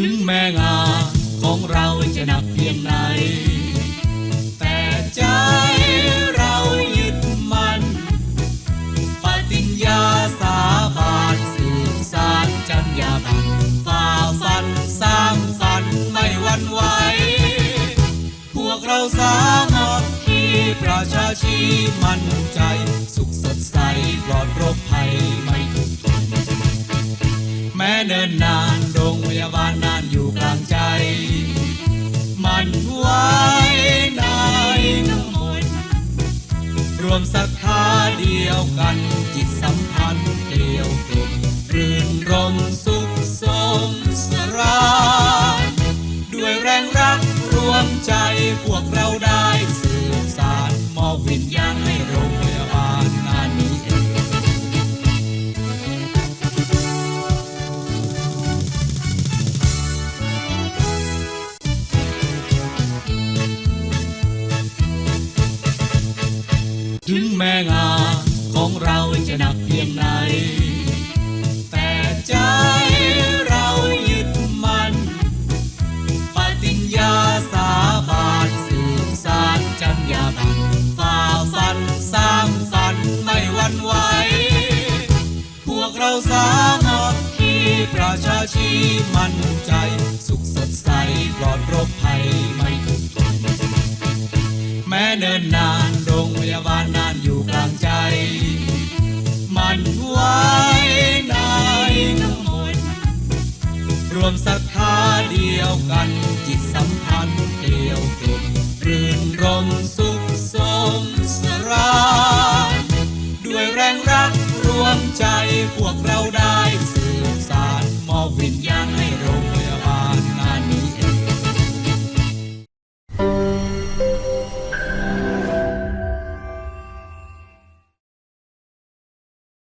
ถึงแม้งานของเราจะหนักเพียงไหน แต่ใจเรายึดมันปฏิญญาสาบานสืบสานจัญญาบันฝ่าฟันสร้างฝันไม่หวั่นไหวพวกเราสามัคคีประชาชีมั่นใจ สุขสดใสปลอดโรคภัยไม่ทุกข์ทนแม้เนินนาน รงพยาบาลนานอยู่กลางใจ มันไว้ในน้ำมนต์รวมศรัทธาเดียวกันจิตสัมพันธ์เกลียวกลุ่มรื่นรมสุขสมสรา ด้วยแรงรักรวมใจพวกเราได้ ถึงแม้งาของเราจะหนักเพียงไหน แต่ใจเรายึดมันปฏิญญาสาบานสืบสานจัญญาบันฝ่าฟันสร้างฝันไม่หวันไหวพวกเราสามัคคีประชาชีมั่นใจ สุขสดใสปลอดโรคภัยไม่ทุกข์ทนแม้เนินนาน ยาบาลนานอยู่กลางใจ มันไว้ในน้ำมนต์รวมศรัทธาเดียวกันจิตสัม